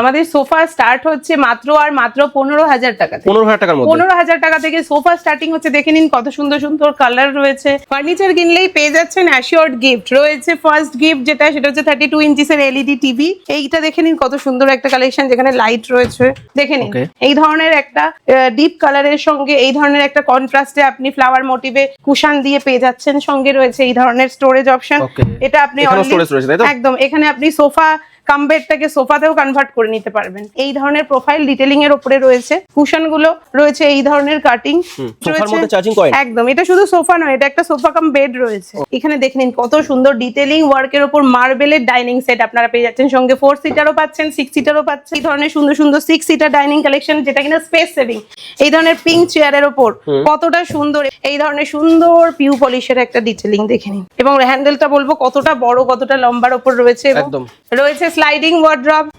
আমাদের sofa start হচ্ছে মাত্র আর মাত্র পনেরো হাজার টাকা পনেরো হাজার টাকার মধ্যে। পনেরো হাজার টাকা থেকে সোফা স্টার্টিং হচ্ছে দেখে নিন কত সুন্দর সুন্দর কালার রয়েছে। ফার্নিচার কিনলেই পেয়ে যাচ্ছেন অ্যাসিওর্ড গিফট রয়েছে ফার্স্ট গিফট যেটা সেটা হচ্ছে থার্টি টু ইঞ্চিসের এলইডি টিভি এইটা দেখে নিন কত সুন্দর একটা কালেকশন যেখানে লাইট রয়েছে। দেখে নিন। এই ধরনের একটা ডিপ কালারের সঙ্গে এই ধরনের একটা কন্ট্রাস্টে আপনি ফ্লাওয়ার মোটিভে কুশান দিয়ে পেয়ে যাচ্ছেন। সঙ্গে রয়েছে এই ধরনের স্টোরেজ অপশন এটা আপনি? একদম। এখানে আপনি সোফা কাম বেডটাকে সোফাতেও কনভার্ট করে নিতে পারবেন। এই ধরনের প্রোফাইল ডিটেলিং এর উপরে রয়েছে। কুশনগুলো রয়েছে এই ধরনের কাটিং একদম এটা শুধু সোফা নয় এটা একটা সোফা কাম বেড রয়েছে। এখানে দেখে নিন কত সুন্দর ডিটেলিং ওয়ার্ক ওয়ার্কের উপর মার্বেলের ডাইনিং সেট আপনারা পেয়ে যাচ্ছেন। সঙ্গে ফোর সিটারও পাচ্ছেন সিক্স সিটারও পাচ্ছেন। এই ধরনের সুন্দর সুন্দর সিক্স সিটার ডাইনিং কালেকশন যেটা কিনা স্পেস সেভিং এই ধরনের পিঙ্ক চেয়ারের ওপর কতটা সুন্দর এই ধরনের সুন্দর পিউ পলিশের একটা ডিটেলিং দেখে নিন। এবং হ্যান্ডেলটা বলব কতটা বড় কতটা লম্বার ওপর রয়েছে রয়েছে স্লাইডিং ওয়ার্ড্রপ ওকে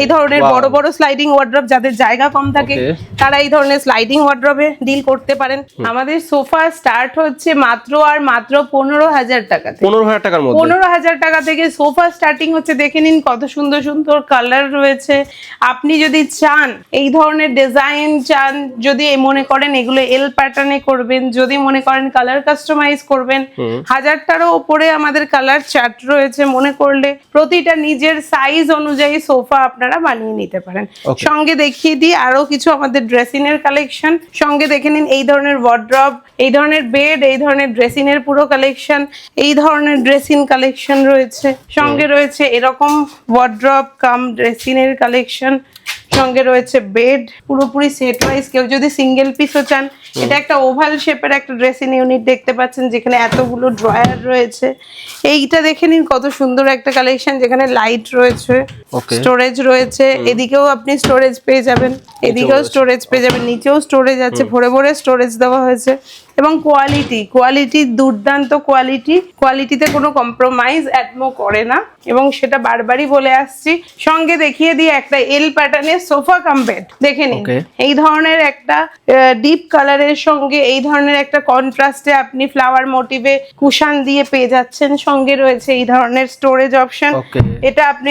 এই ধরনের বড় বড় স্লাইডিং ওয়ার্ড্রপ যাদের জায়গা কম থাকে তারা এই ধরনের স্লাইডিং ওয়ার্ড্রপে ডিল করতে পারেন। আমাদের সোফা স্টার্ট হচ্ছে মাত্র আর মাত্র পনেরো হাজার টাকা পনেরো হাজার টাকার মধ্যে। পনেরো হাজার টাকা থেকে সোফা স্টার্টিং হচ্ছে দেখে নিন কত সুন্দর সুন্দর কালার রয়েছে। আপনি যদি চান এই ধরনের ডিজাইন চান যদি মনে করেন এগুলো এল প্যাটার্নে করবেন যদি মনে করেন কালার কাস্টমাইজ করবেন হাজারটারও ওপরে আমাদের কালার চার্ট রয়েছে মনে করলে। প্রতিটা নিজের সাইজ অনুযায়ী সোফা আপনারা বানিয়ে নিতে পারেন। সঙ্গে দেখিয়ে দিই আরও কিছু আমাদের ড্রেসিং এর কালেকশন সঙ্গে দেখে নিন এই ধরনের ওয়ার্ড্রপ এই ধরনের বেড এই ধরনের ড্রেসিং এর পুরো কালেকশন এই ধরনের ড্রেসিং কালেকশন রয়েছে। সঙ্গে রয়েছে এরকম ওয়ার্ড্রপ কাম ড্রেসিং এর কালেকশন সঙ্গে রয়েছে বেড পুরোপুরি সেট ওয়াইজ কেউ যদি সিঙ্গেল পিসও চান এটা একটা ওভাল শেপের একটা ড্রেসিং ইউনিট দেখতে পাচ্ছেন যেখানে এতগুলো ড্রয়ার রয়েছে। এইটা দেখে নিন কত সুন্দর একটা কালেকশন যেখানে লাইট রয়েছে স্টোরেজ রয়েছে। এদিকেও আপনি স্টোরেজ পেয়ে যাবেন এদিকেও স্টোরেজ পেয়ে যাবেন নিচেও স্টোরেজ আছে ভরে ভরে স্টোরেজ দেওয়া হয়েছে। এবং কোয়ালিটি কোয়ালিটি দুর্দান্ত কোয়ালিটি কোয়ালিটিতে কোনো কম্প্রোমাইজ অ্যাডমো করে না। এবং সেটা বারবারই বলে আসছি। সঙ্গে দেখিয়ে দিয়ে একটা এল প্যাটার্নের সোফা কাম দেখে নিন। এই ধরনের একটা ডিপ কালারের সঙ্গে এই ধরনের একটা কন্ট্রাস্টে আপনি ফ্লাওয়ার মোটিভে কুশান দিয়ে পেয়ে যাচ্ছেন। সঙ্গে রয়েছে এই ধরনের স্টোরেজ অপশন এটা আপনি?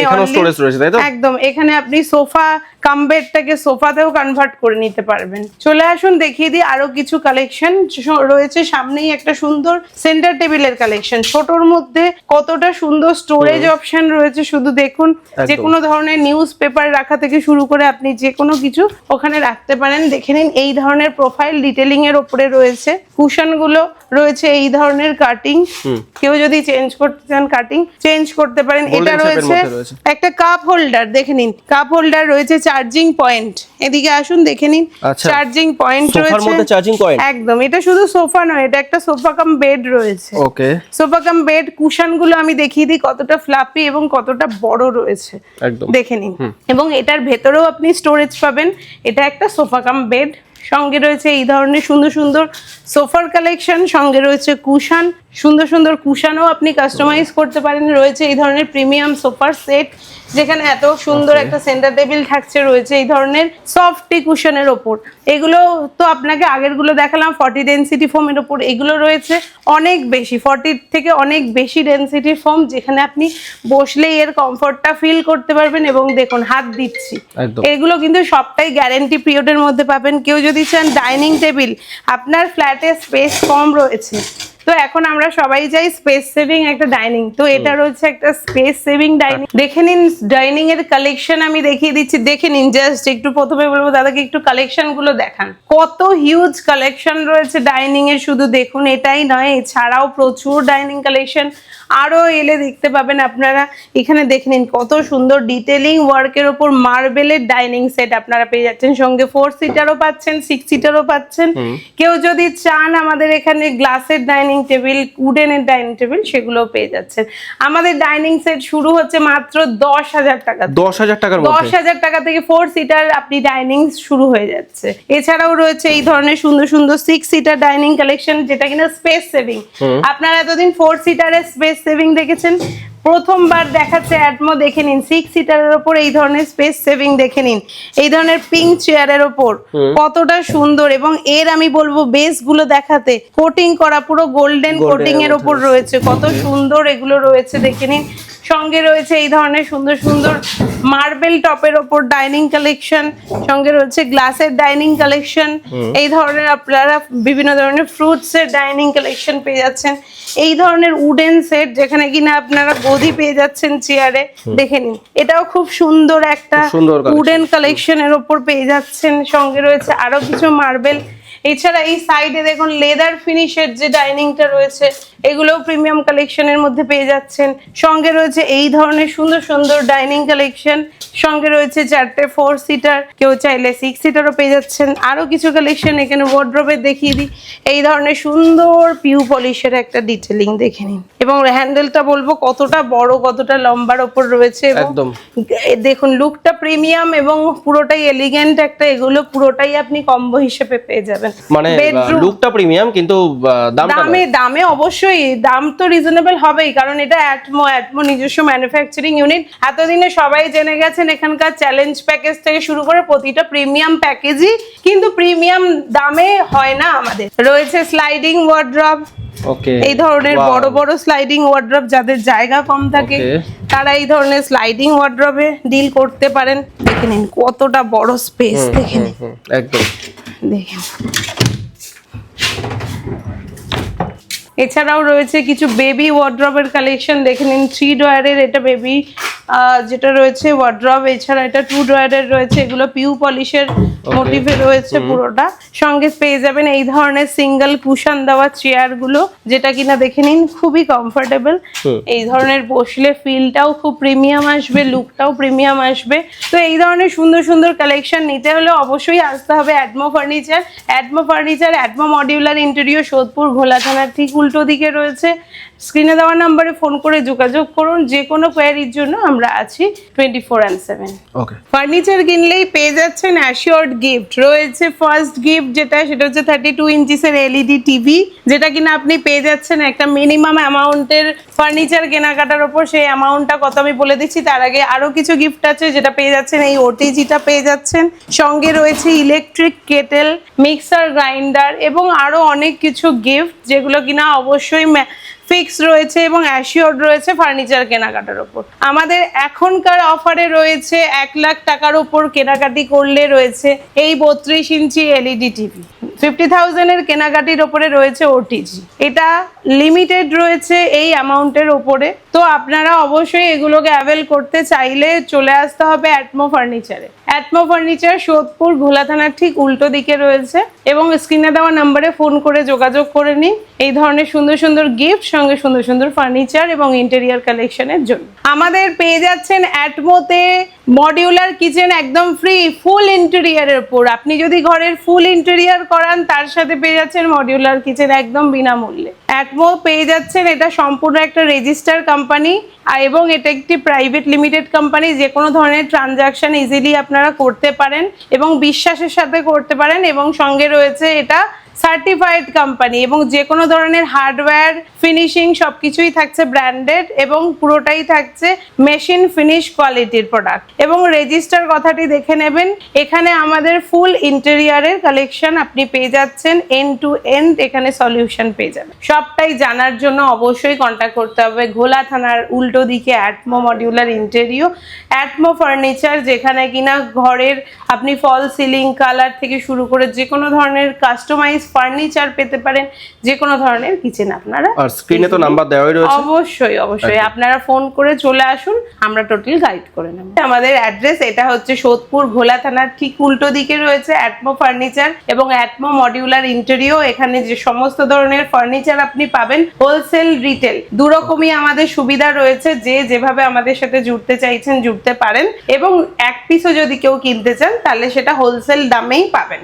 একদম। এখানে আপনি সোফা কামবেডটাকে সোফাতেও কনভার্ট করে নিতে পারবেন। চলে আসুন দেখিয়ে দিই আরও কিছু কালেকশন রয়েছে সামনেই একটা সুন্দর সেন্টার টেবিলের কালেকশন ছোটর মধ্যে কতটা সুন্দর স্টোরেজ অপশন রয়েছে শুধু দেখুন যে কোনো ধরনের নিউজ পেপার রাখা থেকে শুরু করে আপনি যে কোনো কিছু ওখানে রাখতে পারেন। দেখে নিন এই ধরনের প্রোফাইল ডিটেলিং এর উপরে রয়েছে। কুশনগুলো রয়েছে এই ধরনের কাটিং কেউ যদি চেঞ্জ করতে চান কাটিং চেঞ্জ করতে পারেন। এটা রয়েছে একটা কাপ হোল্ডার দেখে নিন। কাপ হোল্ডার রয়েছে চার্জিং পয়েন্ট এদিকে আসুন দেখে নিন। আচ্ছা। চার্জিং পয়েন্ট রয়েছে। চার্জিং একদম এটা শুধু সোফা নয় এটা একটা সোফা কাম বেড রয়েছে। ওকে সোফা কাম বেড কুশনগুলো আমি দেখিয়ে দিই কতটা ফ্লাপি এবং কতটা বড় রয়েছে। একদম। দেখে নিন। এবং এটার ভেতরেও আপনি স্টোরেজ পাবেন। এটা একটা সোফা কাম বেড। সঙ্গে রয়েছে এই ধরনের সুন্দর সুন্দর সোফার কালেকশন সঙ্গে রয়েছে কুশান। সুন্দর সুন্দর কুশানও আপনি কাস্টমাইজ করতে পারেন। রয়েছে এই ধরনের প্রিমিয়াম সোফার সেট যেখানে এত সুন্দর একটা সেন্টার টেবিল থাকছে রয়েছে এই ধরনের সফটি কুশনের ওপর। এগুলো তো আপনাকে আগেরগুলো দেখালাম ফর্টি ডেন্সিটি ফোমের ওপর। এগুলো রয়েছে অনেক বেশি ফর্টির থেকে অনেক বেশি ডেন্সিটির ফোম যেখানে আপনি বসলেই এর কমফর্টটা ফিল করতে পারবেন এবং দেখুন হাত দিচ্ছি। এগুলো কিন্তু সবটাই গ্যারেন্টি পিরিয়ডের মধ্যে পাবেন। কেউ যদি চান ডাইনিং টেবিল আপনার ফ্ল্যাটে স্পেস কম রয়েছে। তো এখন আমরা সবাই যাই স্পেস সেভিং একটা ডাইনিং তো এটা রয়েছে একটা স্পেস সেভিং ডাইনিং দেখে নিন ডাইনিং এর কালেকশন আমি দেখিয়ে দিচ্ছি। দেখে নিন জাস্ট একটু প্রথমে বলব দাদাকে একটু কালেকশনগুলো দেখান। কত হিউজ কালেকশন রয়েছে ডাইনিং এর শুধু দেখুন এটাই নয় এছাড়াও প্রচুর ডাইনিং কালেকশন আরও এলে দেখতে পাবেন। আপনারা এখানে দেখে নিন কত সুন্দর ডিটেলিং ওয়ার্কের ওপর মার্বেলের ডাইনিং সেট আপনারা পেয়ে যাচ্ছেন। সঙ্গে ফোর সিটারও পাচ্ছেন সিক্স সিটারও পাচ্ছেন। কেউ যদি চান আমাদের এখানে গ্লাসের ডাইনিং টেবিল উডেনের ডাইনিং টেবিল সেগুলো পেয়ে যাচ্ছেন। আমাদের ডাইনিং সেট শুরু হচ্ছে মাত্র দশ হাজার টাকা দশ হাজার টাকার দশ হাজার টাকা থেকে ফোর সিটার আপনি ডাইনিং শুরু হয়ে যাচ্ছে। এছাড়াও রয়েছে এই ধরনের সুন্দর সুন্দর সিক্স সিটার ডাইনিং কালেকশন যেটা কিনা স্পেস সেভিং আপনারা এতদিন ফোর সিটারের স্পেস সেভিং দেখেছেন। প্রথমবার দেখাচ্ছে অ্যাডমো দেখে নিন। সিক্স সিটারের ওপর এই ধরনের স্পেস সেভিং দেখে নিন। এই ধরনের পিঙ্ক চেয়ারের ওপর। কতটা সুন্দর এবং এর আমি বলব বেসগুলো দেখাতে কোটিং করা পুরো গোল্ডেন কোটিং এর ওপর রয়েছে। কত সুন্দর এগুলো রয়েছে দেখে নিন। সঙ্গে রয়েছে এই ধরনের সুন্দর সুন্দর মার্বেল টপের ওপর ডাইনিং কালেকশন সঙ্গে রয়েছে গ্লাসের ডাইনিং কালেকশন। এই ধরনের আপনারা বিভিন্ন ধরনের ফ্রুটস এর ডাইনিং কালেকশন পেয়ে যাচ্ছেন। এই ধরনের উডেন সেট যেখানে কিনা আপনারা গদি পেয়ে যাচ্ছেন চেয়ারে দেখে নিন। এটাও খুব সুন্দর একটা। উডেন কালেকশনের ওপর পেয়ে যাচ্ছেন। সঙ্গে রয়েছে আরও কিছু মার্বেল। এছাড়া এই সাইডে দেখুন লেদার ফিনিশের যে ডাইনিংটা রয়েছে এগুলোও প্রিমিয়াম কালেকশনের মধ্যে পেয়ে যাচ্ছেন। সঙ্গে রয়েছে এই ধরনের সুন্দর সুন্দর ডাইনিং কালেকশন সঙ্গে রয়েছে চারটে ফোর সিটার কেউ চাইলে সিক্স সিটারও পেয়ে যাচ্ছেন। আরও কিছু কালেকশন এখানে ওয়ার্ড্রোবে দেখিয়ে দিই। এই ধরনের সুন্দর পিউ পলিশের একটা ডিটেলিং দেখে নিন। এবং হ্যান্ডেলটা বলব কতটা বড় কতটা লম্বার ওপর রয়েছে একদম। দেখুন লুকটা প্রিমিয়াম এবং পুরোটাই এলিগেন্ট একটা এগুলো পুরোটাই আপনি কম্বো হিসেবে পেয়ে যাবেন। মানে লুকটা প্রিমিয়াম কিন্তু দামে দামে অবশ্যই দাম তো রিজনেবল হবেই কারণ এটা অ্যাটমো অ্যাটমো নিজস্ব ম্যানুফ্যাকচারিং ইউনিট এতদিনে সবাই জেনে গেছেন এখানকার চ্যালেঞ্জ প্যাকেজ থেকে শুরু করে প্রতিটা প্রিমিয়াম প্যাকেজই কিন্তু প্রিমিয়াম দামে হয় না আমাদের। রয়েছে স্লাইডিং ওয়ার্ড্রপ এই ধরনের বড় বড় স্লাইডিং ওয়ার্ড্রপ যাদের জায়গা কম থাকে তারা এই ধরনের স্লাইডিং ওয়ার্ড্রপে ডিল করতে পারেন। দেখে নিন কতটা বড় স্পেস দেখে নিন। একদম। দেখেন এছাড়াও রয়েছে কিছু বেবি ওয়ার্ড্রবের কালেকশন দেখে নিন থ্রি ডয়ারের এটা বেবি যেটা রয়েছে ওয়ার্ড্রব এছাড়া এটা টু ডয়ারের রয়েছে এগুলো পিউ পলিশের মোটিভে রয়েছে পুরোটা। সঙ্গে পেয়ে যাবেন এই ধরনের সিঙ্গেল কুশন দেওয়া চেয়ারগুলো যেটা কিনা দেখে নিন খুবই কমফোর্টেবল এই ধরনের বসলে ফিলটাও খুব প্রিমিয়াম আসবে লুকটাও প্রিমিয়াম আসবে। তো এই ধরনের সুন্দর সুন্দর কালেকশন নিতে হলে অবশ্যই আসতে হবে Admo furniture Admo furniture Admo modular interior Sodepur Ghola থানার ঠিক উল্টো দিকে রয়েছে। স্ক্রিনে দেওয়া নাম্বারে ফোন করে যোগাযোগ করুন। যে কোনো কোয়ারির জন্য আমরা আছি twenty four and seven okay furniture কিনলেই পেয়ে যাচ্ছেন অ্যাসিওর্ড গিফট রয়েছে ফার্স্ট গিফট যেটা সেটা হচ্ছে থার্টি টু ইঞ্চিসের এলইডি টিভি যেটা কিনা আপনি পেয়ে যাচ্ছেন একটা মিনিমাম অ্যামাউন্টের ফার্নিচার কেনাকাটার ওপর। সেই অ্যামাউন্টটা কত আমি বলে দিচ্ছি। তার আগে আরও কিছু গিফট আছে যেটা পেয়ে যাচ্ছেন। এই ওটিজিটা পেয়ে যাচ্ছেন। সঙ্গে রয়েছে ইলেকট্রিক কেটেল মিক্সার গ্রাইন্ডার এবং আরও অনেক কিছু গিফট যেগুলো কিনা অবশ্যই ফিক্স রয়েছে এবং অ্যাসিওর্ড রয়েছে ফার্নিচার কেনাকাটার ওপর। আমাদের এখনকার অফারে রয়েছে এক লাখ টাকার ওপর কেনাকাটি করলে রয়েছে এই বত্রিশ ইঞ্চি এলইডি টিভি ফিফটি থাউজেন্ডের কেনাকাটির ওপরে রয়েছে ওটিজি এটা লিমিটেড রয়েছে এই অ্যামাউন্টের ওপরে। তো আপনারা অবশ্যই এগুলোকে অ্যাভেল করতে চাইলে চলে আসতে হবে অ্যাটমো ফার্নিচারে অ্যাটমো ফার্নিচার সোদপুর ঘোলা থানার ঠিক উল্টো দিকে রয়েছে এবং স্ক্রিনে দেওয়া নাম্বারে ফোন করে যোগাযোগ করে নিন। এই ধরনের সুন্দর সুন্দর গিফট সঙ্গে সুন্দর সুন্দর ফার্নিচার এবং ইন্টেরিয়ার কালেকশনের জন্য। আমাদের পেয়ে যাচ্ছেন অ্যাটমোতে মডিউলার কিচেন একদম ফ্রি ফুল ইন্টেরিয়ারের উপর। আপনি যদি ঘরের ফুল ইন্টেরিয়ার করান তার সাথে পেয়ে যাচ্ছেন মডিউলার কিচেন একদম বিনামূল্যে। অ্যাটমো পেয়ে যাচ্ছেন, এটা সম্পূর্ণ একটা রেজিস্টার কোম্পানি এবং এটা একটি প্রাইভেট লিমিটেড কোম্পানি যে কোনো ধরনের ট্রানজাকশন ইজিলি আপনারা করতে পারেন এবং বিশ্বাসের সাথে করতে পারেন এবং সঙ্গে রয়েছে এটা সার্টিফাইড কোম্পানি এবং যে কোনো ধরনের হার্ডওয়্যার ফিনিশিং সব কিছুই থাকছে ব্র্যান্ডেড এবং পুরোটাই থাকছে মেশিন ফিনিশ কোয়ালিটির প্রোডাক্ট এবং রেজিস্টার কথাটি দেখে নেবেন, এখানে আমাদের ফুল ইন্টেরিয়ারের কালেকশন আপনি পেয়ে যাচ্ছেন এন্ড টু এন্ড এখানে সলিউশন পেয়ে যাবেন। সবটাই জানার জন্য অবশ্যই কন্ট্যাক্ট করতে হবে ঘোলা থানার উল্টো দিকে Atmo modular interio Atmo furniture যেখানে কিনা ঘরের আপনি ফল সিলিং কালার থেকে শুরু করে যে কোনো ধরনের কাস্টমাইজ ফার্নিচার পেতে পারেন যে কোনো ধরনের কিচেন আপনারা আর স্ক্রিনে তো নাম্বার দেওয়াই রয়েছে। অবশ্যই অবশ্যই। আপনারা ফোন করে চলে আসুন আমরা টোটাল গাইড করে নেব। আমাদের অ্যাড্রেস এটা হচ্ছে সোদপুর ঘোলা থানার ঠিক উল্টো দিকে রয়েছে অ্যাটমো ফার্নিচার এবং অ্যাটমো মডিউলার ইন্টেরিও এখানে যে সমস্ত ধরনের ফার্নিচার আপনি পাবেন হোলসেল রিটেল দুরকমই আমাদের সুবিধা রয়েছে। যে যেভাবে আমাদের সাথে জুড়তে চাইছেন জুড়তে পারেন। এবং এক পিসও যদি কেউ কিনতে চান তাহলে সেটা হোলসেল দামেই পাবেন।